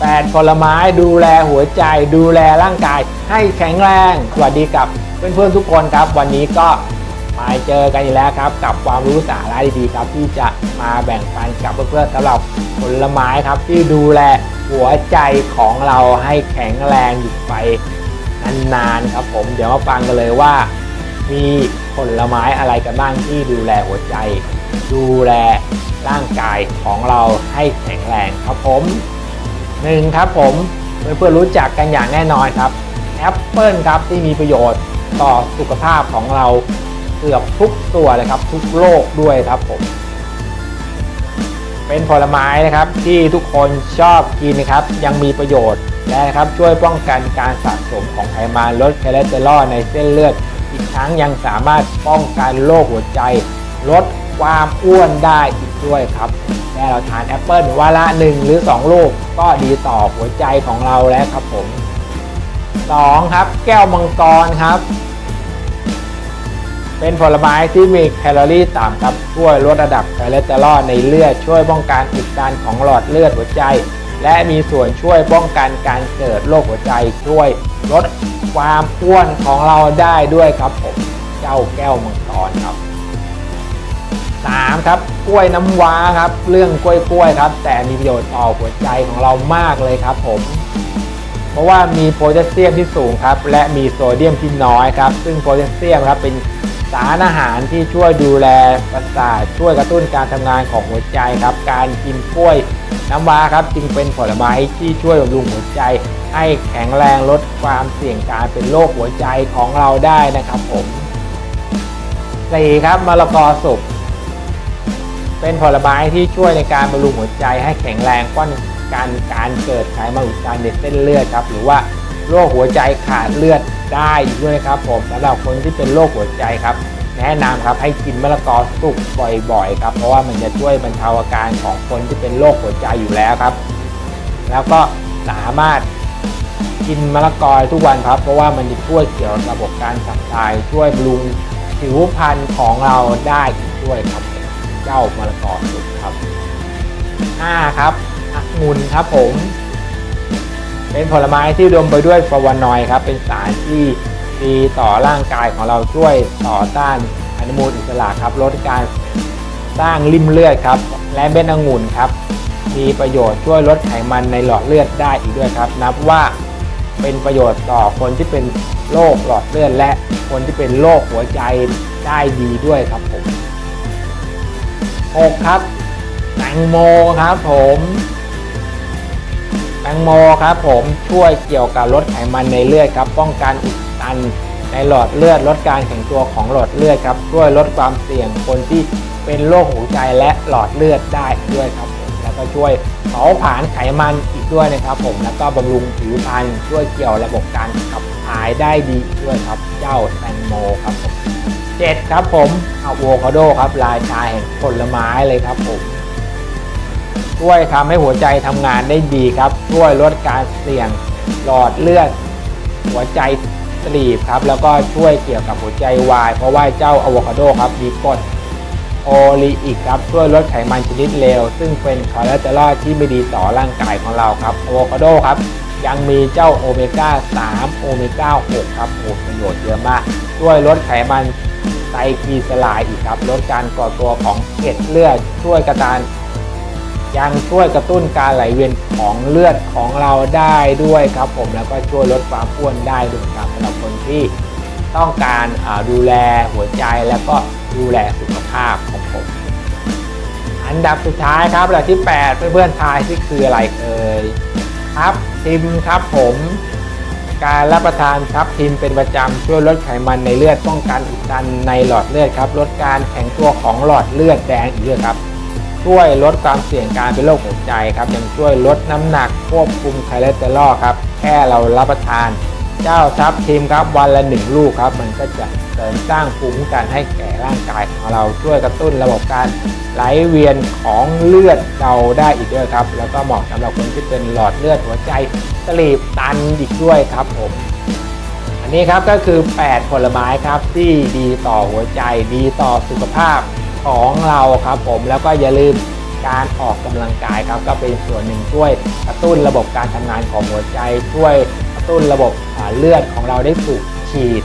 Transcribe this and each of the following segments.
แปดผลไม้ดูแลหัวใจ ดูแลร่างกาย ให้แข็งแรง สวัสดีกับเพื่อนๆทุกคนครับ วันนี้ก็มาเจอกันอีกแล้วครับ กับความรู้สาระดีๆครับ ที่จะมาแบ่งปันกับเพื่อนๆสำหรับผลไม้ครับที่ดูแลหัวใจของเราให้แข็งแรงอยู่ไปนานๆครับผมเดี๋ยวมาฟังกันเลยว่า มีผลไม้อะไรกันบ้างที่ดูแลหัวใจ ดูแลร่างกายของเราให้แข็งแรงครับผม หนึ่งครับผมเพื่อนๆรู้จักกันอย่างแน่นอนครับแอปเปิลครับที่มีประโยชน์ต่อสุขภาพของเราเกือบทุกตัวเลยครับ ทุกโรคด้วยครับผม เป็นผลไม้นะครับที่ทุกคนชอบกินนะครับ ยังมีประโยชน์และนะครับช่วยป้องกันการสะสมของไขมันลดคอเลสเตอรอลในเส้นเลือด อีกทั้งยังสามารถป้องกันโรคหัวใจ ลดความอ้วนได้อีกด้วยครับ แค่เราทานแอปเปิลวันละ 1 หรือ 2 ลูก ก็ดีต่อหัวใจของเราแล้วครับผม 2. ครับ แก้วมังกรครับ เป็นผลไม้ที่มีแคลอรี่ต่ำครับช่วยลดระดับคอเลสเตอรอลในเลือดช่วยป้องกันอุดตันของหลอดเลือดหัวใจ และมีส่วนช่วยป้องกันการเกิดโรคหัวใจช่วยลดความอ้วนของเราได้ด้วยครับผมเจ้าแก้วมังกรครับ 3. ครับกล้วยน้ำว้าครับ เรื่องกล้วยกล้วยครับ แต่มีประโยชน์ต่อหัวใจของเรามากเลยครับผม เพราะว่ามีโพแทสเซียมที่สูงครับ และมีโซเดียมที่น้อยครับ ซึ่งโพแทสเซียมครับเป็นสารอาหารที่ช่วยดูแลประสาทช่วยกระตุ้นการทำงานของหัวใจครับ การกินกล้วยน้ำว้าครับ จึงเป็นผลไม้ที่ช่วยบำรุงหัวใจ ให้แข็งแรงลดความเสี่ยงการเป็นโรคหัวใจของเราได้นะครับผม 4. ครับมะละกอสุก เป็นผลไม้ที่ช่วยในการบำรุงหัวใจให้แข็งแรงป้องกันการเกิดไขมันอุดตันในเส้นเลือดครับ หรือว่าโรคหัวใจขาดเลือดได้อีกด้วยครับผมสำหรับคนที่เป็นโรคหัวใจครับ แนะนำครับให้กินมะละกอสุกบ่อยๆครับเพราะว่ามันจะช่วยบรรเทาอาการของคนที่เป็นโรคหัวใจอยู่แล้วครับ แล้วก็สามารถกินมะละกอทุกวันครับ เพราะว่ามันจะช่วยเกี่ยวกับระบบการขับถ่ายช่วยบำรุงผิวพรรณของเราได้ด้วยครับ จ้ามะละกอสุกครับ 5. ครับองุ่นครับผม เป็นผลไม้ที่ดมไปด้วยฟลาวานอยด์ครับ เป็นสารที่ดีต่อร่างกายของเราช่วยต่อต้านอนุมูลอิสระครับลดการสร้างริ่มเลือดครับ และเม็ดองุ่นครับ มีประโยชน์ช่วยลดไขมันในหลอดเลือดได้อีกด้วยครับ นับว่าเป็นประโยชน์ต่อคนที่เป็นโรคหลอดเลือดและคนที่เป็นโรคหัวใจได้ดีด้วยครับผม 6 ครับ แตงโมครับผม แตงโมครับผมช่วยเกี่ยวกับลดไขมันในเลือดครับ ป้องกันอุดตันในหลอดเลือดลดการแข็งตัวของหลอดเลือดครับช่วยลดความเสี่ยงคนที่เป็นโรคหัวใจและหลอดเลือดได้ด้วยครับผมแล้วก็ช่วยเผาผลาญไขมันอีกด้วยนะครับ ผมแล้วก็บำรุงผิวพรรณช่วยเกี่ยวระบบการขับถ่ายได้ดีด้วยครับเจ้าแตงโมครับผม เจ็ดครับผมอะโวคาโดครับรายชาแห่งผลไม้เลยครับผมช่วยทำให้หัวใจทำงานได้ดีครับ ช่วยลดการเสี่ยงหลอดเลือด หัวใจตีบครับ แล้วก็ช่วยเกี่ยวกับหัวใจวาย เพราะว่าเจ้าอะโวคาโดครับมีกรดโอลีอิกครับช่วยลดไขมันชนิดเลว ซึ่งเป็นคอเลสเตอรอลที่ไม่ดีต่อร่างกายของเราครับอะโวคาโดครับ ยังมีเจ้าโอเมก้า 3 โอเมก้า 6 ครับโอ้ประโยชน์เยอะมาก ช่วยลดไขมัน ไตรกลีเซอไรด์อีกครับ ลดการก่อตัวของเกล็ดเลือดช่วยกระตานยังช่วยกระตุ้นการไหลเวียนของเลือดของเราได้ด้วยครับ ผมแล้วก็ช่วยลดความอ้วนได้ด้วยครับสำหรับคนที่ต้องการดูแลหัวใจแล้วก็ดูแลสุขภาพของผม อันดับสุดท้ายครับอันดับที่ 8 เพื่อนๆทายที่คืออะไรเอ่ยครับทิมครับผม การรับประทานทับทิมเป็นประจำช่วยลดไขมันในเลือดป้องกันอุดตันในหลอดเลือดครับลดการแข็งตัวของหลอดเลือดแดงอีกด้วยครับช่วยลดความเสี่ยงการเป็นโรคหัวใจครับยังช่วยลดน้ำหนักควบคุมคอเลสเตอรอลครับแค่เรารับประทาน เจ้าทับทิมครับวันละหนึ่งลูกครับ มันก็จะเสริมสร้างภูมิคุ้มกันให้แก่ร่างกายของเราช่วยกระตุ้นระบบการไหลเวียนของเลือดเราได้อีกด้วยครับ แล้วก็เหมาะสำหรับคนที่เป็นหลอดเลือดหัวใจสลีบตันอีกด้วยครับผมอันนี้ครับก็คือ 8 ผลไม้ครับที่ดีต่อหัวใจดีต่อสุขภาพของเราครับผมแล้วก็อย่าลืมการออกกำลังกายครับก็เป็นส่วนหนึ่งช่วยกระตุ้นระบบการทำงานของหัวใจช่วย ตุ้นระบบอ่าเลือดของเราได้สูบฉีด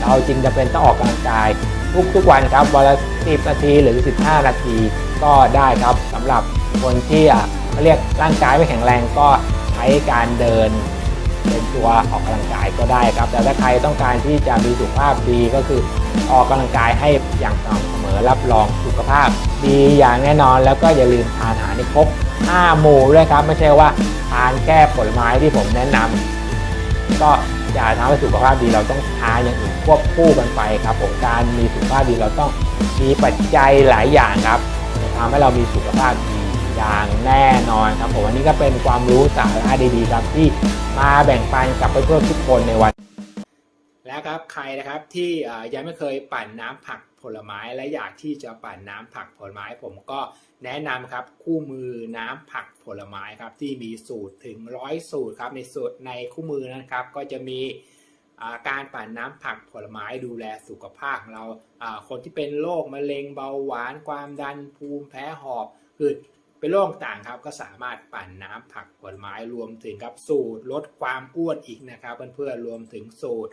เราจริงจะเป็นต้องออกกำลังกาย ทุกทุกวันครับวันละ10นาทีหรือ 15 นาทีก็ได้ครับสำหรับคนที่อะเขาเรียกร่างกายไม่แข็งแรงก็ใช้การเดินเป็นตัวออกกำลังกายก็ได้ครับ แต่ถ้าใครต้องการที่จะมีสุขภาพดีก็คือออกกำลังกายให้อย่างสม่ำเสมอรับรองสุขภาพดีอย่างแน่นอนแล้วก็อย่าลืมทานอาหารให้ครบ 5หมู่ด้วยครับ ไม่ใช่ว่าทานแค่ผลไม้ที่ผมแนะนำก็อย่าทำให้สุขภาพดีเราต้องทานอย่างอื่นควบคู่กันไปครับผมการมีสุขภาพดีเราต้องมีปัจจัยหลายอย่างครับทำให้เรามีสุขภาพดีอย่างแน่นอนครับผมวันนี้ก็เป็นความรู้สาระดีๆครับที่มาแบ่งปันกับเพื่อนๆทุกคนในวัน แล้วครับใครนะครับที่ยังไม่เคยปั่นน้ำผักผลไม้และอยากที่จะปั่นน้ำผักผลไม้ ผมก็แนะนำครับคู่มือน้ำผักผลไม้ครับที่มีสูตรถึงร้อยสูตรครับในสูตรในคู่มือนะครับ ก็จะมีการปั่นน้ำผักผลไม้ดูแลสุขภาพของเราคนที่เป็นโรคมะเร็งเบาหวานความดันภูมิแพ้หอบคือเป็นโรคต่างครับก็สามารถปั่นน้ำผักผลไม้รวมถึงครับสูตรลดความอ้วนอีกนะครับเพื่อนๆรวมถึงสูตร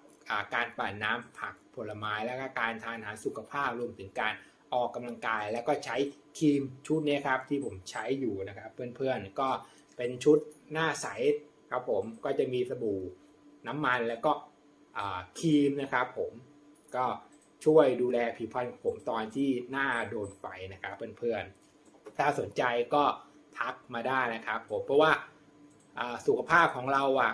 การปั่นน้ำผักผลไม้แล้วก็การทานอาหารสุขภาพรวมถึงการออกกำลังกาย แล้วก็ใช้ครีมชุดนี้ครับที่ผมใช้อยู่นะครับ เพื่อนๆก็เป็นชุดหน้าใสครับผมก็จะมีสบู่น้ำมันแล้วก็ครีมนะครับผมก็ช่วยดูแลผิวพรรณของผมตอนที่หน้าโดนไฟนะครับเพื่อนๆ ถ้าสนใจก็ทักมาได้นะครับผมเพราะว่าอ่าสุขภาพของเราอะ